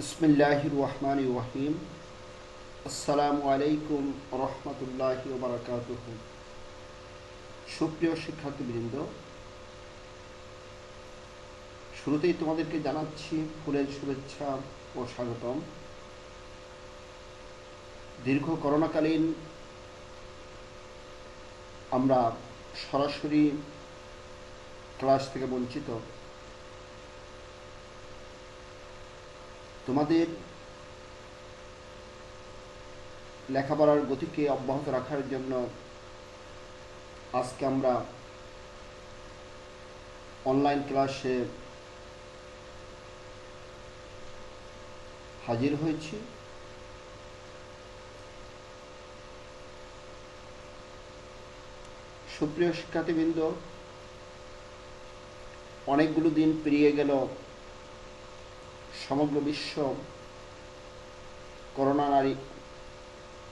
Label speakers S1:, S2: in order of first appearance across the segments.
S1: বিসমিল্লাহ রহমান রহিম আসসালামু আলাইকুম রহমতুল্লাহ বারকাত সুপ্রিয় শিক্ষার্থীবৃন্দ, শুরুতেই তোমাদেরকে জানাচ্ছি ফুলের শুভেচ্ছা ও স্বাগতম। দীর্ঘ করোনাকালীন আমরা সরাসরি ক্লাস থেকে বঞ্চিত। তোমাদের লেখাপড়ার গতিকে অব্যাহত রাখার জন্য আজকে আমরা অনলাইন ক্লাসে হাজির হয়েছি। সুপ্রিয় শিক্ষার্থীবৃন্দ, অনেকগুলো দিন পেরিয়ে গেল। সমগ্র বিশ্ব করোনা নারী,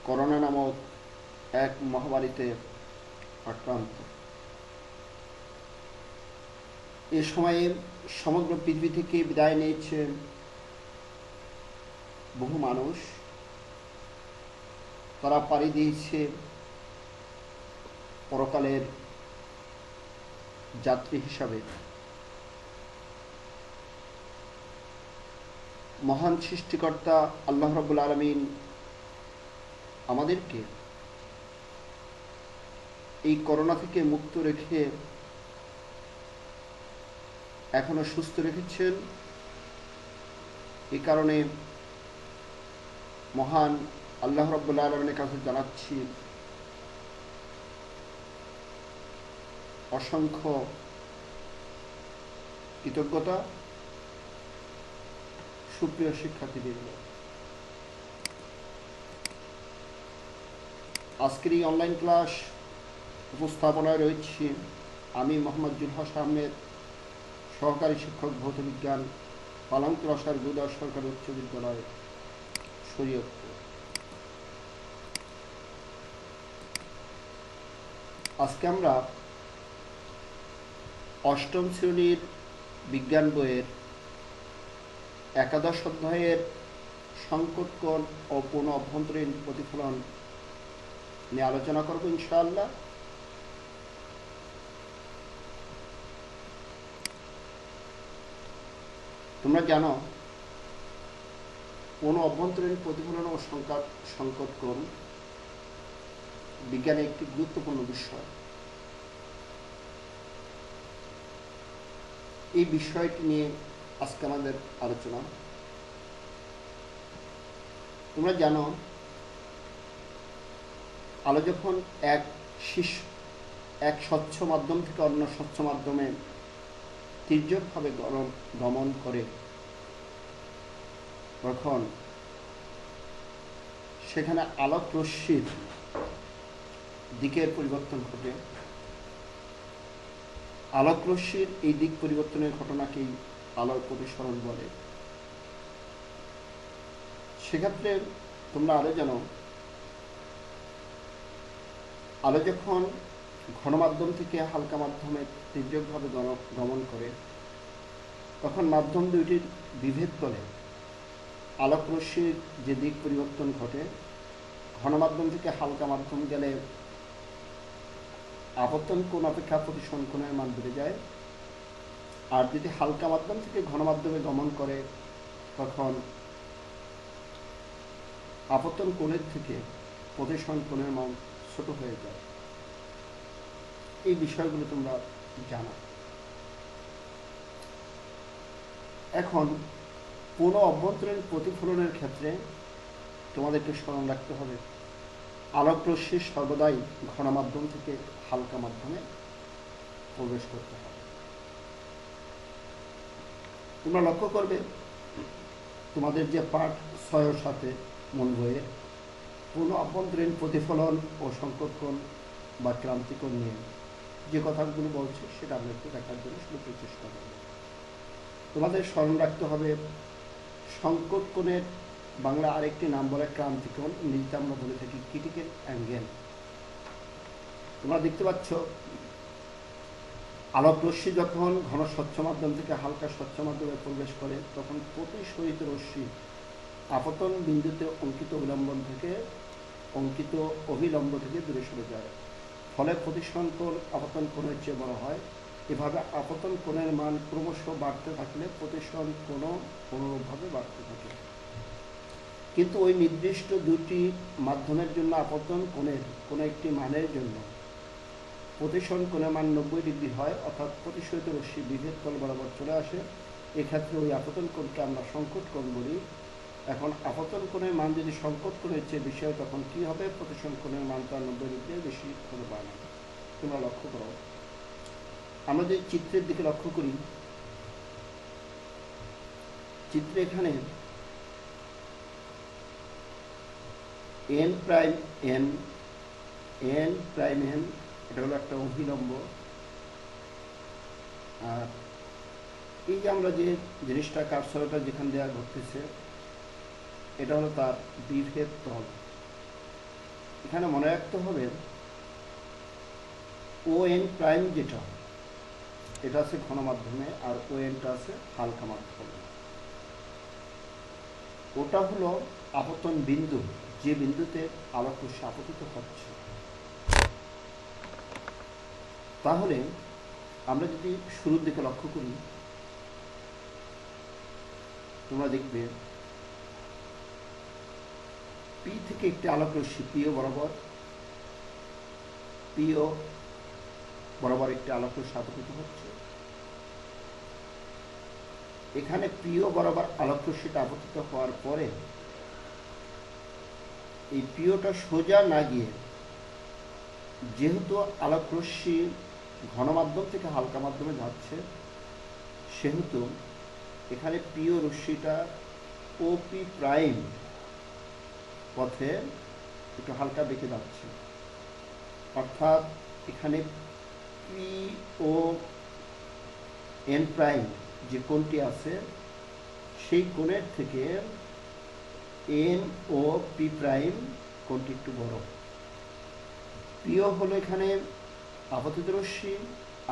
S1: করোনা নামক এক মহামারীতে আক্রান্ত। এ সময়ে সমগ্র পৃথিবী থেকে বিদায় নিয়েছে বহু মানুষ। তারা পাড়ি দিয়েছে পরকালের যাত্রী হিসাবে। মহান সৃষ্টিকর্তা আল্লাহ রবুল আলমিন আমাদেরকে এই করোনা থেকে মুক্ত রেখে এখনও সুস্থ রেখেছেন। এই কারণে মহান আল্লাহ রব্বুল্লা আলমিনের কাছে জানাচ্ছি অসংখ্য কৃতজ্ঞতা। সুপ্রিয় শিক্ষার্থীবৃন্দ আজকের এই অনলাইন ক্লাস উপস্থাপনায় রয়েছি আমি মোহাম্মদ জুলহাস আহমেদ, সহকারী শিক্ষক ভৌত বিজ্ঞান পালংক রসার গুদার সরকারি উচ্চ বিদ্যালয় শরীয়তপুর আজকে আমরা অষ্টম শ্রেণির বিজ্ঞান বইয়ের একাদশ অধ্যায়ের সংকটকর ও পুনঃ অভ্যন্তরীণ প্রতিফলন নিয়ে আলোচনা করব ইনশাআল্লাহ। তোমরা জানো কোন অভ্যন্তরীণ প্রতিফলন ও সংকট, সংকটকর বিজ্ঞানে একটি গুরুত্বপূর্ণ বিষয়। এই বিষয়টি নিয়ে আজকে আমাদের আলোচনা। তোমরা জানো, আলো যখন এক শীষ এক স্বচ্ছ মাধ্যম থেকে অন্য স্বচ্ছ মাধ্যমে তীর্যকভাবে গরম, গমন করে, তখন সেখানে আলোক রশ্মির দিকের পরিবর্তন ঘটে। আলোক রশ্মির এই দিক পরিবর্তনের ঘটনাকেই আলোর প্রতিসরণ বলে। সেক্ষেত্রে তোমরা আরও জানো, আলো যখন ঘনমাধ্যম থেকে হালকা মাধ্যমে তীর্যকভাবে গমন করে, তখন মাধ্যম দুইটির বিভেদ করে। আলোক রশ্মির যে দিক পরিবর্তন ঘটে, ঘনমাধ্যম থেকে হালকা মাধ্যম গেলে আপত্তন কোণ অপেক্ষা প্রতিসরণ কোণের মান বেড়ে যায়। আর যদি হালকা মাধ্যম থেকে ঘন মাধ্যমে গমন করে, তখন আপত্তন কোণের থেকে প্রতিসরণ কোণের মান ছোট হয়ে যায়। এই বিষয়গুলো তোমরা জানো। এখন পুনঃ অভ্যন্তরীণ প্রতিফলনের ক্ষেত্রে তোমাদেরকে স্মরণ রাখতে হবে আলোক রশ্মি সর্বদাই ঘন মাধ্যম থেকে হালকা মাধ্যমে প্রবেশ করতে হবে তোমরা লক্ষ্য করবে, তোমাদের যে পাঠ ছয়ের সাথে মন বইয়ের পুনঃ অভ্যন্তরীণ প্রতিফলন ও সংকটকোণ বা ক্রান্তিকোণ নিয়ে যে কথাগুলো বলছে, সেটা আমরা একটু দেখার জন্য শুরু চেষ্টা করব। তোমাদের স্মরণ রাখতে হবে, সংকটকোণের বাংলা আরেকটি নাম বলে ক্রান্তিকোণ ইংরেজিতে আমরা বলে থাকি ক্রিটিক্যাল অ্যাঙ্গেল। তোমরা দেখতে পাচ্ছ আলোক রশ্মি যখন ঘন স্বচ্ছ মাধ্যম থেকে হালকা স্বচ্ছ মাধ্যমে প্রবেশ করে, তখন প্রতিসরিত রশ্মি আপতন বিন্দুতে অঙ্কিত অবিলম্বন থেকে, অঙ্কিত অভিলম্ব থেকে দূরে সরে যায়। ফলে প্রতিসরণ কোণ আপতন কোণের চেয়ে বড় হয়। এভাবে আপতন কোণের মান ক্রমশ বাড়তে থাকলে প্রতিসরণ কোণও অনুরূপভাবে বাড়তে থাকে। কিন্তু ওই নির্দিষ্ট দুটি মাধ্যমের জন্য আপতন কোণের কোনো একটি মানের জন্য প্রতিসরণ কোণের মান নব্বই ডিগ্রি হয়, অর্থাৎ প্রতিশোধিত রশ্মি বিভেদ তল বরাবর চলে আসে। এক্ষেত্রে ওই আপতন কোণকে আমরা সংকট কোণ বলি। এখন আপতন কোণের মান যদি সংকট কোণের চেয়ে বেশি হয়, তখন কী হবে? প্রতিসরণ কোণের মান তার নব্বই ডিগ্রি বেশি হতে পারে না তোমরা লক্ষ্য করো। আমরা যদি চিত্রের দিকে লক্ষ্য করি, চিত্রে এখানে N prime N N prime N এটা হলো একটা অভিলম্ব আর এই যে আমরা যে জিনিসটা কারসরটা যেখান দেওয়া ঘটতেছে, এটা হলো তার বিভেদ তল। এখানে মনে রাখতে হবে, ও এন প্রাইম যেটা, এটা আছে ঘন মাধ্যমে আর ও এনটা আছে হালকা মাধ্যমে। ওটা হলো আপতন বিন্দু, যে বিন্দুতে আলোক আপতিত হচ্ছে। তাহলে আমরা যদি শুরুর দিকে লক্ষ্য করি, তোমরা দেখবে পি থেকে একটি আলোক রশ্মি পিও বরাবর পিও বরাবর একটি আলোক রশ্মি আপতিত হচ্ছে। এখানে প্রিয় বরাবর আলোক রশ্মিটা আপতিত হওয়ার পরে এই প্রিয়টা সোজা না গিয়ে যেহেতু আলোক রশ্মি ঘন মাধ্যম থেকে হালকা মাধ্যমে যাচ্ছে। সেহেতু এখানে প্রিয় রশ্মিটা ওপি প্রাইম পথে একটু হালকা বেঁকে যাচ্ছে। অর্থাৎ এখানে পি ও এন প্রাইম যে কোণটি আছে, সেই কোণের থেকে এন ও পি প্রাইম কোণটি একটু বড়। পিও হলো এখানে আপতিত রশ্মি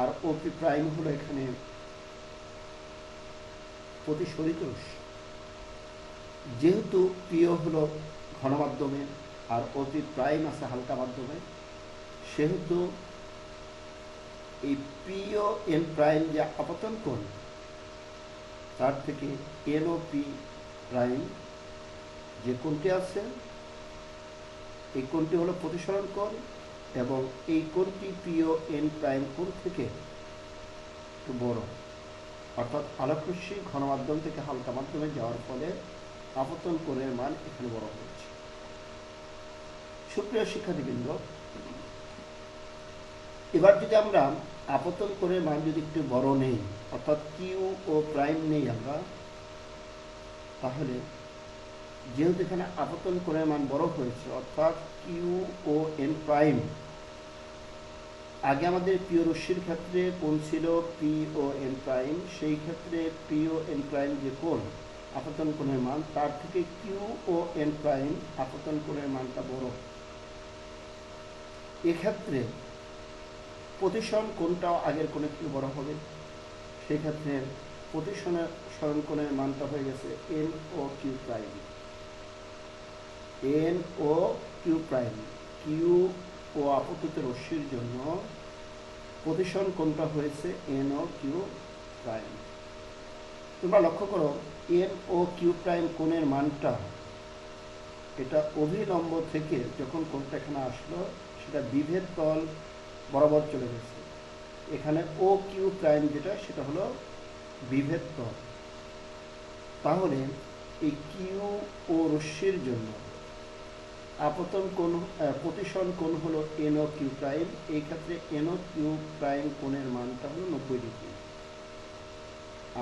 S1: আর ও পি প্রাইম হলো এখানে প্রতিসরিত রশ্মি। যেহেতু পিও হলো ঘন মাধ্যমে আর অতি প্রাইম আছে হালকা মাধ্যমে, সেহেতু এই পিও এন প্রাইম যে আপতন কোণ, তার থেকে এন ও পি প্রাইম যে কোণটি আছে, এই কোণটি হলো প্রতিসরণ কোণ এবং এই কোণটি পিও এন প্রাইম কোণ থেকে একটু বড়। অর্থাৎ আলোকরশ্মি ঘন মাধ্যম থেকে হালকা মাধ্যমে যাওয়ার ফলে আপতন কোণের মান এখানে বড় হয়েছে সুপ্রিয় শিক্ষার্থীবৃন্দ, এবার যদি আমরা আপতন কোণের মান যদি একটু বড় নেই, অর্থাৎ কিউ ও প্রাইম নেই আমরা, তাহলে যেহেতু এখানে আপতন কোণের মান বড় হয়েছে, অর্থাৎ কিউ ও এন প্রাইম। আগে আমাদের পিও রশ্মির ক্ষেত্রে কোণ ছিল পি ও এন প্রাইম, সেই ক্ষেত্রে পি ও এন প্রাইম যে কোণ আপতন কোণের মান, তার থেকে কিউ ও এন প্রাইম আপতন কোণের মানটা বড়। এক্ষেত্রে প্রতিসরণ কোণটাও আগের কোণে একটু বড় হবে। সেক্ষেত্রে প্রতিসরণের স্মরণ কোণের মানটা হয়ে গেছে N O Q prime. N O Q prime Q O আপতিত রশ্মির জন্য প্রতিসরণ কোনটা হয়েছে? এন ও কিউ প্রাইম তোমরা লক্ষ্য করো এন ও কিউ প্রাইম কোণের মানটা, এটা অভিলম্ব থেকে যখন কোণটা এখানে আসলো, সেটা বিভেদ তল বরাবর চলে গেছে। এখানে ও কিউ প্রাইম যেটা, সেটা হলো বিভেদ তল। তাহলে এই কিউ ও রশ্মির জন্য আপতন কোণ প্রতিসরণ কোণ হলো এন ও কিউ প্রাইম এই ক্ষেত্রে এন ও কিউ প্রাইম কোণের মানটা হলো নব্বই ডিগ্রি।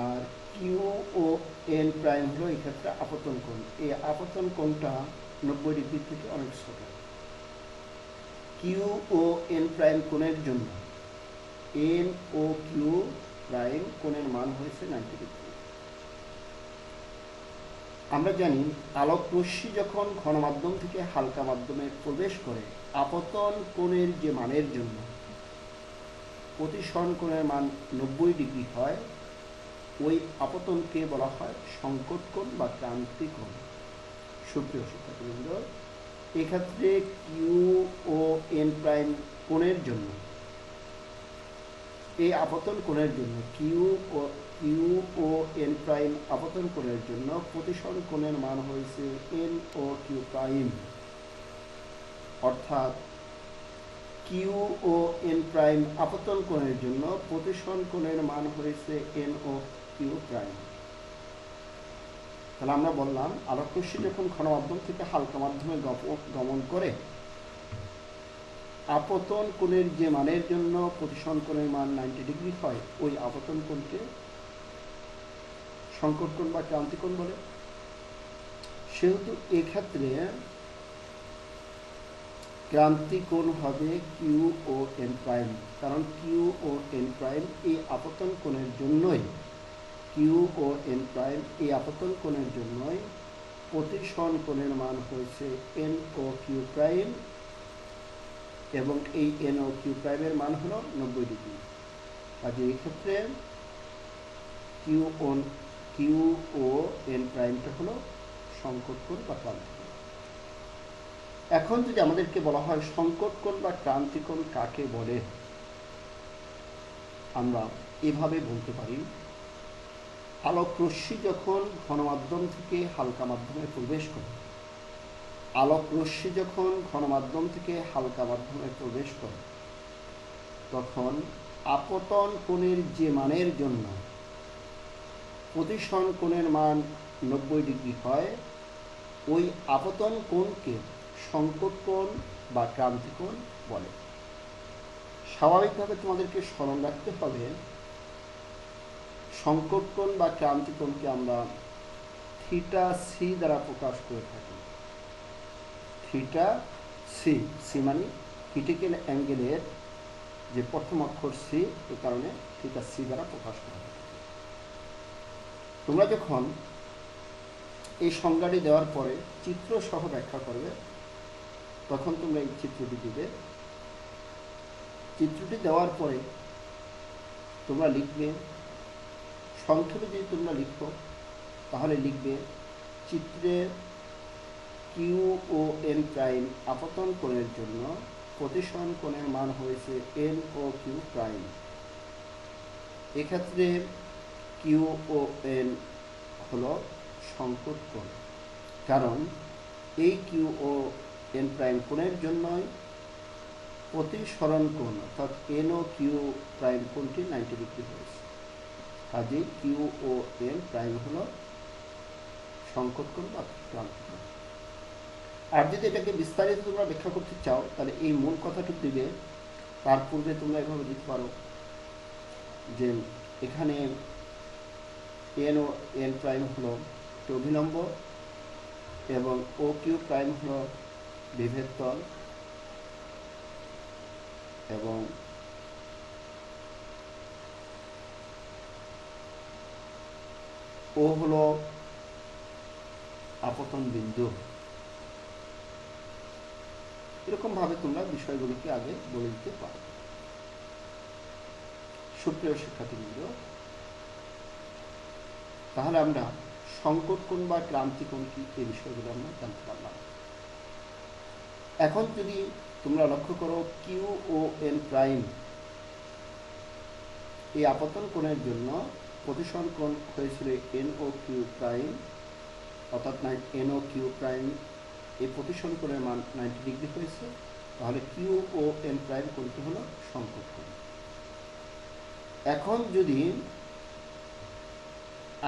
S1: আর কিউ ও এন প্রাইম হলো এই ক্ষেত্রে আপতন কোণ। এই আপতন কোণটা নব্বই ডিগ্রি থেকে অনেক ছোট। কিউ ও এন প্রাইম কোণের জন্য এন ও কিউ প্রাইম কোণের মান হয়েছে নাইনটি ডিগ্রি আমরা জানি আলোক রশ্মি যখন ঘন মাধ্যম থেকে হালকা মাধ্যমে প্রবেশ করে, আপতন কোণের যে মানের জন্য প্রতিসরণ কোণের মান নব্বই ডিগ্রি হয়, ওই আপতনকে বলা হয় সংকট কোণ বা ক্রান্তি কোণ। সুপ্রিয় শিক্ষার্থীবৃন্দ, এক্ষেত্রে কিউ ও এন প্রাইম কোণের জন্য, এই আপতন কোণের জন্য Q O Q O N prime আপতন কোণের জন্য প্রতিসরণ কোণের মান হয়েছে এন ও কিউ প্রাইম অর্থাৎ কিউ ও এন প্রাইম আপতন কোণের জন্য প্রতিসরণ কোণের মান হয়েছে এন ও কিউ প্রাইম তাহলে আমরা বললাম আলোকরশ্মি যখন ঘন মাধ্যম থেকে হালকা মাধ্যমে গমন করে, আপতন কোণের যে মানের জন্য প্রতিসরণ কোণের মান নাইনটি ডিগ্রি হয়, ওই আপতন কোণকে সংকট কোণ বা ক্রান্তি কোণ বলে। সেহেতু এক্ষেত্রে ক্রান্তি কোণ হবে কিউ ও এন প্রাইম কারণ কিউ ও এন প্রাইম এই আপতন কোণের জন্যই কিউ ও এন প্রাইম এই আপতন কোণের জন্যই প্রতিসরণ কোণের মান হয়েছে এন ও কিউ প্রাইম এবং এই এন ও কিউ প্রাইমের মান হলো নব্বই ডিগ্রি। কাজে এই ক্ষেত্রে Q O N Q O N প্রাইমটা হলো সংকট কোণ বা ক্রান্তি কোণ। এখন যদি আমাদেরকে বলা হয় সংকট কোণ বা ক্রান্তি কোণ কাকে বলে, আমরা এভাবে বলতে পারি আলোক রশ্মি যখন ঘনমাধ্যম থেকে হালকা মাধ্যমে প্রবেশ করে আলোক রশ্মি যখন ঘনমাধ্যম থেকে হালকা মাধ্যমে প্রবেশ করে, তখন আপতন কোণের যে মানের জন্য প্রতিসরণ কোণের মান নব্বই ডিগ্রি হয়, ওই আপতন কোণকে সংকট কোণ বা ক্রান্তি কোণ বলে। স্বাভাবিকভাবে তোমাদেরকে স্মরণ রাখতে হবে, সংকট কোণ বা ক্রান্তি কোণকে আমরা থিটা সি দ্বারা প্রকাশ করে থাকি। থিটা সি সি মানে ক্রিটিক্যাল অ্যাঙ্গেলের যে প্রথম অক্ষর সি, এ কারণে থিটা সি দ্বারা প্রকাশ করা তোমরা যখন এই সংজ্ঞাটি দেওয়ার পরে চিত্র সহ ব্যাখ্যা করবে, তখন তোমরা এই চিত্রটি দিবে। চিত্রটি দেওয়ার পরে তোমরা লিখবে, সংক্ষেপে যদি তোমরা লিখো, তাহলে লিখবে, চিত্রে কিউ ও এন প্রাইম আপতন কোণের জন্য প্রতিসরণ কোণের মান হয়েছে এন ও কিউ প্রাইম। এক্ষেত্রে কিউ ও এন হলো সংকট কোণ। কারণ এই কিউ ও এন প্রাইম কোণের জন্যই প্রতিসরণ কোণ, অর্থাৎ এন ও কিউ প্রাইম কোণটি নাইনটি ডিগ্রি হয়েছে। কাজে কিউ ও এন প্রাইম হলো সংকট কোণ বা কোণ। আর যদি এটাকে বিস্তারিত তোমরা ব্যাখ্যা করতে চাও, তাহলে এই মূল কথাটি দিবে, তার পূর্বে তোমরা এভাবে দিতে পারো যে এখানে এন ও এন প্রাইম হলো একটি অভিলম্ব এবং ও কিউ প্রাইম হলো বিভেদ তল এবং ও হলো আপতন বিন্দু। এরকম ভাবে তোমরা বিষয়গুলোকে আগে বলে দিতে পারো। সুপ্রিয় শিক্ষার্থীবৃন্দ তাহলে আমরা সংকট কোণ বা ক্রান্তি কোণ কি এই বিষয়গুলো আমরা জানতে পারলাম। এখন যদি তোমরা লক্ষ্য করো, কিউ ও এন প্রাইম এই আপতন কোণের জন্য প্রতিসরণ কোণ হয়েছিল এন ও কিউ প্রাইম, অর্থাৎ এন ও কিউ প্রাইম, এই প্রতিসরণ কোণের মান নাইনটি ডিগ্রি হয়েছে। তাহলে কিউ ও এন প্রাইম কোণটি হলো সংকট কোণ এখন যদি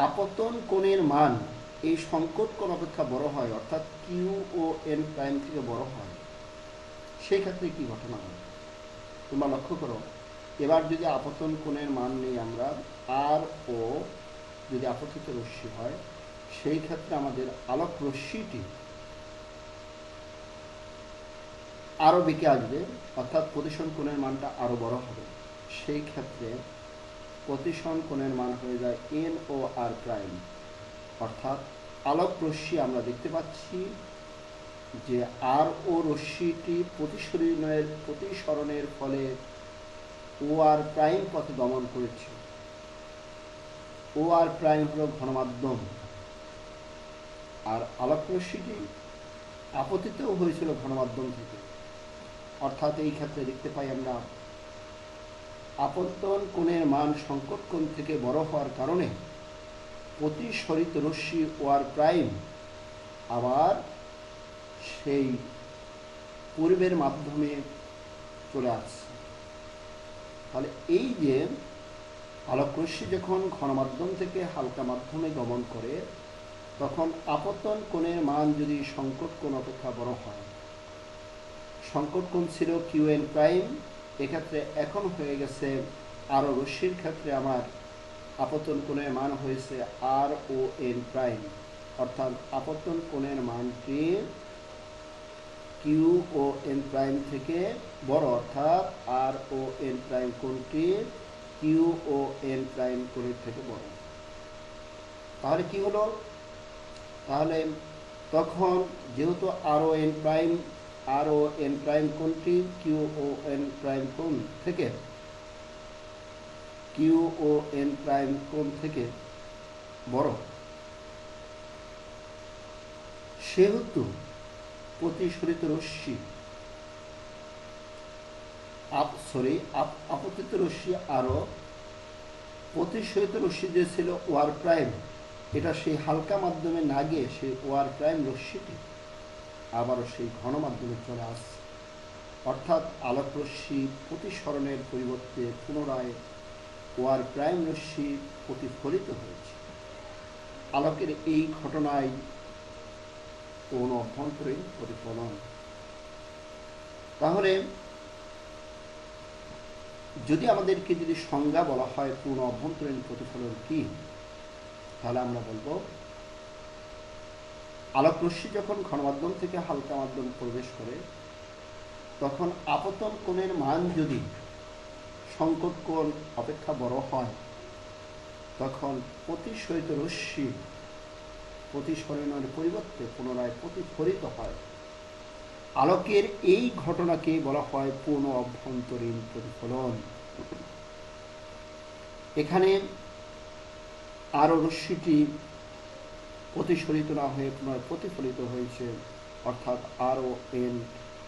S1: আপতন কোণের মান এই সংকট কোণ অপেক্ষা বড় হয়, অর্থাৎ কিউ ও এন প্রাইম থেকে বড় হয়। সেই ক্ষেত্রে কি ঘটনা হয় তোমরা লক্ষ্য করো, এবার যদি আপতন কোণের মান নেই আমরা, আর ও যদি আপতিত রশ্মি হয়, সেই ক্ষেত্রে আমাদের আলোক রশ্মিটি আরও বেঁকে আসবে, অর্থাৎ প্রতিসরণ কোণের মানটা আরও বড় হবে। সেই ক্ষেত্রে প্রতিসরণ কোণের মান হয়ে যায় এন ও আর প্রাইম অর্থাৎ আলোক রশ্মি আমরা দেখতে পাচ্ছি যে আর ও রশ্মিটি প্রতিসরণের প্রতিসরণের ফলে ও আর প্রাইম পথে দমন করেছে। ও আর প্রাইম হল ঘনমাধ্যম। আর আলোক রশ্মিটি আপতিতও হয়েছিল ঘনমাধ্যম থেকে। অর্থাৎ এই ক্ষেত্রে দেখতে পাই আমরা আপত্তন কোণের মান সংকট কোণ থেকে বড় হওয়ার কারণে প্রতিসরিত রশ্মি ওয়ার প্রাইম আবার সেই পূর্বের মাধ্যমে চলে আসছে। তাহলে এই যে আলোকরশ্মি যখন ঘনমাধ্যম থেকে হালকা মাধ্যমে গমন করে, তখন আপতন কোণের মান যদি সংকট কোণ অপেক্ষা বড় হয় সংকট কোণ ছিল কিউ এন প্রাইম এক্ষেত্রে এখন হয়ে গেছে আরও রশ্মির ক্ষেত্রে আমার আপতন কোণের মান হয়েছে আর ও এন প্রাইম অর্থাৎ আপতন কোণের মানটি কিউ ও এন প্রাইম থেকে বড়, অর্থাৎ আর ও এন প্রাইম কোণটি কিউ ও এন প্রাইম কোণের থেকে বড়। তাহলে কি হলো? তাহলে তখন যেহেতু R O N prime R O N prime কোনটি? কিউ ও এন প্রাইম কোণ থেকে? কিউ ও এন প্রাইম কোণ থেকে? বড়। সেহেতু প্রতিসরিত রশ্মি। আপ সরি আপতিত রশ্মি আরও প্রতিসরিত রশ্মি যে ছিল ওয়ার প্রাইম, এটা সেই হালকা মাধ্যমে না গিয়ে সেই ওয়ার প্রাইম রশ্মিটি। আবারও সেই ঘনমাধ্যমে চলে আসছে অর্থাৎ আলোক রশ্মি প্রতিসরণের পরিবর্তে পুনরায় ওয়ার প্রাইম রশ্মি প্রতিফলিত হয়েছে। আলোকের এই ঘটনায় কোন অভ্যন্তরীণ প্রতিফলন। তাহলে যদি আমাদেরকে যদি সংজ্ঞা বলা হয় পূর্ণ অভ্যন্তরীণ প্রতিফলন কি, তাহলে আমরা বলব আলোক রশ্মি যখন ঘনমাধ্যম থেকে হালকা মাধ্যম প্রবেশ করে, তখন আপতন কোণের মান যদি সংকট কোণ অপেক্ষা বড় হয়, তখন প্রতিসরিত রশ্মি প্রতিসরণের পরিবর্তে পুনরায় প্রতিফলিত হয়। আলোকের এই ঘটনাকে বলা হয় পূর্ণ অভ্যন্তরীণ প্রতিফলন। এখানে আরও রশ্মিটি প্রতিসরিত না হয়ে পুনরায় প্রতিফলিত হয়েছে, অর্থাৎ আর ও এন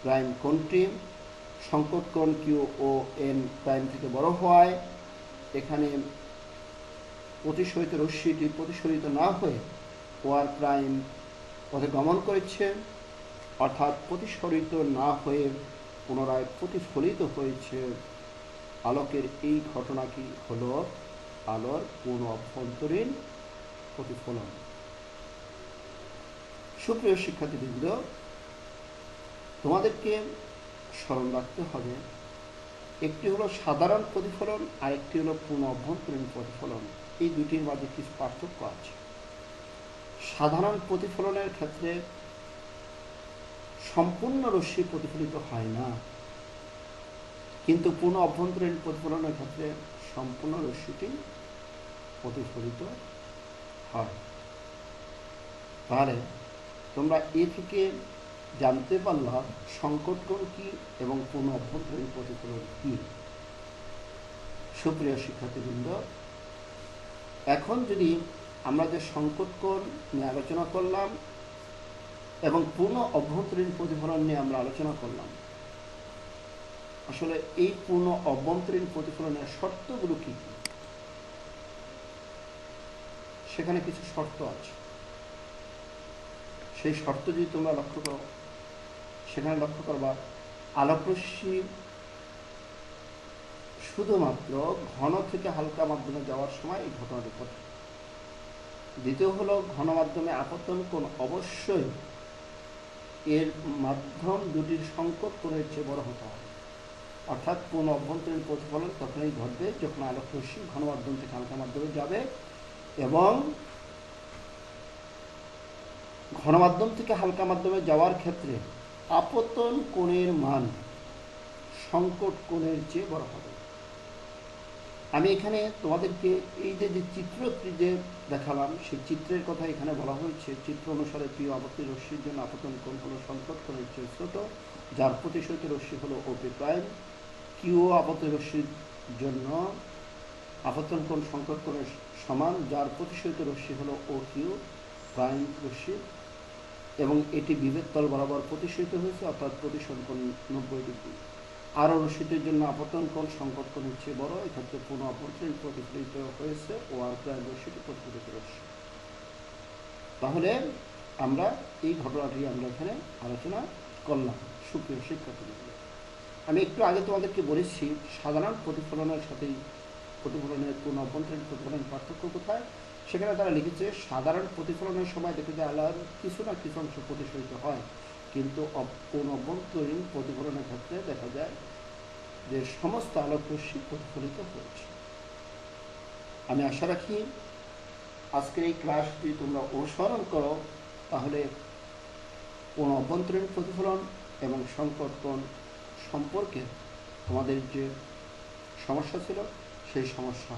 S1: প্রাইম কোণটি সংকট কোণ কিউ ও এন প্রাইম থেকে বড় হওয়ায় এখানে প্রতিসরিত রশ্মিটি প্রতিসরিত না হয়ে ওয়ার প্রাইম পথে গমন করেছে, অর্থাৎ প্রতিসরিত না হয়ে পুনরায় প্রতিফলিত হয়েছে। আলোকের এই ঘটনাটি হল? আলোর পূর্ণ অভ্যন্তরীণ প্রতিফলন। সুপ্রিয় শিক্ষার্থীবৃন্দ, তোমাদেরকে স্মরণ রাখতে হবে, একটি হলো সাধারণ প্রতিফলন আর একটি হলো পূর্ণ অভ্যন্তরীণ প্রতিফলন। এই দুটির মাঝে কিছু পার্থক্য আছে? সাধারণ প্রতিফলনের ক্ষেত্রে সম্পূর্ণ রশ্মি প্রতিফলিত হয় না, কিন্তু পূর্ণ অভ্যন্তরীণ প্রতিফলনের ক্ষেত্রে সম্পূর্ণ রশ্মিটি প্রতিফলিত হয়। তাহলে তোমরা এ থেকে জানতে পারলাম সংকট কোণ কি এবং পূর্ণ অভ্যন্তরীণ প্রতিফলন কি। সুপ্রিয় শিক্ষার্থীবৃন্দ, এখন যদি আমরা যে সংকট কোণ নিয়ে আলোচনা করলাম এবং পূর্ণ অভ্যন্তরীণ প্রতিফলন নিয়ে আমরা আলোচনা করলাম, আসলে এই পূর্ণ অভ্যন্তরীণ প্রতিফলনের শর্তগুলো কি? সেখানে কিছু শর্ত আছে। সেই শর্ত যদি তোমরা লক্ষ্য করো, সেখানে লক্ষ্য করবা আলোকরশ্মি শুধুমাত্র ঘন থেকে হালকা মাধ্যমে যাওয়ার সময় এই ঘটনাটি ঘটে। দ্বিতীয় হলো, ঘন মাধ্যমে আপতন কোণ অবশ্যই এর মাধ্যম দুটির সংকট কোণের চেয়ে বড় হতে হবে। অর্থাৎ কোন অভ্যন্তরীণ প্রতিফলন তখনই ঘটবে যখন আলোক রশ্মি ঘন মাধ্যম থেকে হালকা মাধ্যমে যাবে এবং ঘন মাধ্যম থেকে হালকা মাধ্যমে যাওয়ার ক্ষেত্রে আপতন কোণের মান সংকট কোণের চেয়ে বড় হবে। আমি এখানে তোমাদেরকে এই যে যে চিত্রটি যে দেখালাম, সেই চিত্রের কথা এখানে বলা হয়েছে। চিত্র অনুসারে প্রিয় আপত্তি রশ্মির জন্য আপতন কোণ হলো সংকট কোণের চেয়ে ছোট, যার প্রতিশোধ রশ্মি হলো ওপি প্রাইম। কিউ আপত্তি রশ্মির জন্য আপতন কোণ সংকট কোণের সমান, যার প্রতিশোধ রশ্মি হলো ও কিউ প্রাইম রশ্মি। এবং এটি বিভেদ তল বরাবর প্রতিষ্ঠিত হয়েছে, অর্থাৎ প্রতিসন কোণ নব্বই ডিগ্রি। আরও রশিদের জন্য আপতন কোণ সংকট কোণ হচ্ছে বড় এক্ষেত্রে পুনঃ অভ্যন্তরীণ প্রতিফলিত হয়েছে ও আর প্রায় রশিটি প্রতিফলিত রশ্মি তাহলে আমরা এই ঘটনাটি আমরা এখানে আলোচনা করলাম। সুপ্রিয় শিক্ষার্থীবৃন্দ, আমি একটু আগে তোমাদেরকে বলেছি, সাধারণ প্রতিফলনের সাথেই প্রতিফলনের কোন অভ্যন্তরীণ প্রতিফলনের পার্থক্য কোথায়? সেখানে তারা লিখেছে, সাধারণ প্রতিফলনের সময় দেখে যায় আলোর কিছু না কিছু অংশ প্রতিফলিত হয়। কিন্তু কোন অভ্যন্তরীণ প্রতিফলনের ক্ষেত্রে দেখা যায় যে সমস্ত আলোক রশ্মি প্রতিফলিত হয়েছে। আমি আশা রাখি আজকের এই ক্লাসটি তোমরা অনুসরণ করো, তাহলে কোন অভ্যন্তরীণ প্রতিফলন এবং কোণ সম্পর্কে তোমাদের যে সমস্যা ছিল, সেই সমস্যা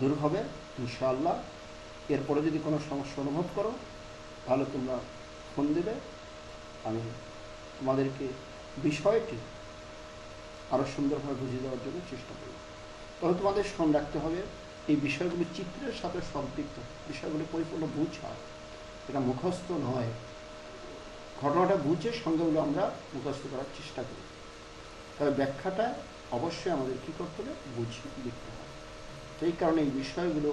S1: দূর হবে, ইনশাআল্লাহ। এরপরে যদি কোনো সমস্যা অনুভব করো, তাহলে তোমরা ফোন দেবে। আমি তোমাদেরকে বিষয়টি আরও সুন্দরভাবে বুঝিয়ে দেওয়ার জন্য চেষ্টা করব। তবে তোমাদের স্মরণ রাখতে হবে, এই বিষয়গুলি চিত্রের সাথে সম্পৃক্ত, বিষয়গুলি পরিপূর্ণ বুঝা এটা মুখস্থ নয়। ঘটনাটা বুঝে সঙ্গেগুলো আমরা মুখস্থ করার চেষ্টা করি। তবে ব্যাখ্যাটা অবশ্যই আমাদের কী করতে হবে? বুঝে লিখতে হবে। সেই কারণে এই বিষয়গুলো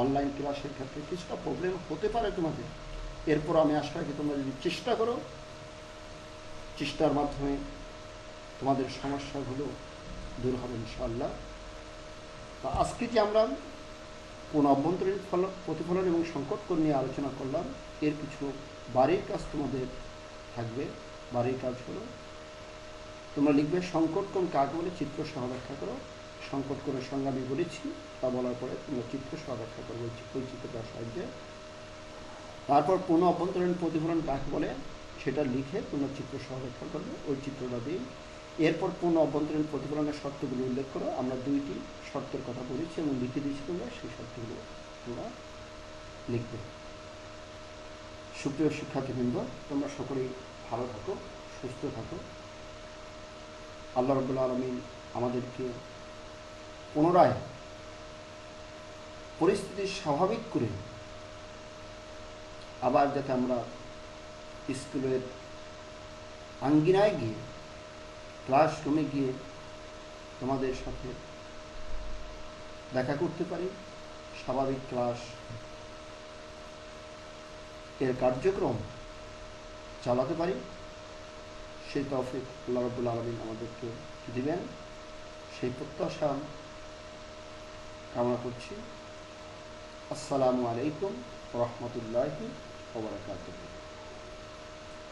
S1: অনলাইন ক্লাসের ক্ষেত্রে কিছুটা প্রবলেম হতে পারে তোমাদের। এরপর আমি আশা রাখি তোমরা যদি চেষ্টা করো, চেষ্টার মাধ্যমে তোমাদের সমস্যাগুলো দূর হবে ইনশাআল্লাহ। তা আজকে যে আমরা কোন অভ্যন্তরীণ ফল, প্রতিফলন এবং সংকট কোণ নিয়ে আলোচনা করলাম, এর কিছু বাড়ির কাজ তোমাদের থাকবে। বাড়ির কাজ হলো তোমরা লিখবে সংকট কোণ কাকে বলে, চিত্র সহ ব্যাখ্যা করো। সংকট কোণের সঙ্গে আমি বলেছি তা বলার পরে তোমরা চিত্র সহ ব্যাখ্যা করো ওই চিত্রটার সাহায্যে। তারপর পুনঃ অভ্যন্তরীণ প্রতিফলন কাকে বলে, সেটা লিখে তোমরা চিত্র সহ ব্যাখ্যা করবে, ওই চিত্রটা দিয়ে এরপর পুনঃ অভ্যন্তরীণ প্রতিফলনের শর্তগুলো উল্লেখ করো, আমরা দুইটি শর্তের কথা বলেছি এবং লিখে দিয়েছি তোমরা, সেই শর্তগুলো তোমরা লিখবে। সুপ্রিয় শিক্ষার্থীবৃন্দ, তোমরা সকলেই ভালো থাকো, সুস্থ থাকো। আল্লাহ রবুল্লা আলমিন আমাদেরকে পুনরায় পরিস্থিতি স্বাভাবিক করে আবার যাতে আমরা স্কুলের আঙ্গিনায় গিয়ে, ক্লাসরুমে গিয়ে তোমাদের সাথে দেখা করতে পারি। স্বাভাবিক ক্লাস এর কার্যক্রম চালাতে পারি। সেই তৌফিক আল্লাহ রব্বুল আলমিন আমাদেরকে দিবেন। সেই প্রত্যাশা কামনা করছি। আসসালামু আলাইকুম রহমতুল্লাহি ওবরাকাতুহ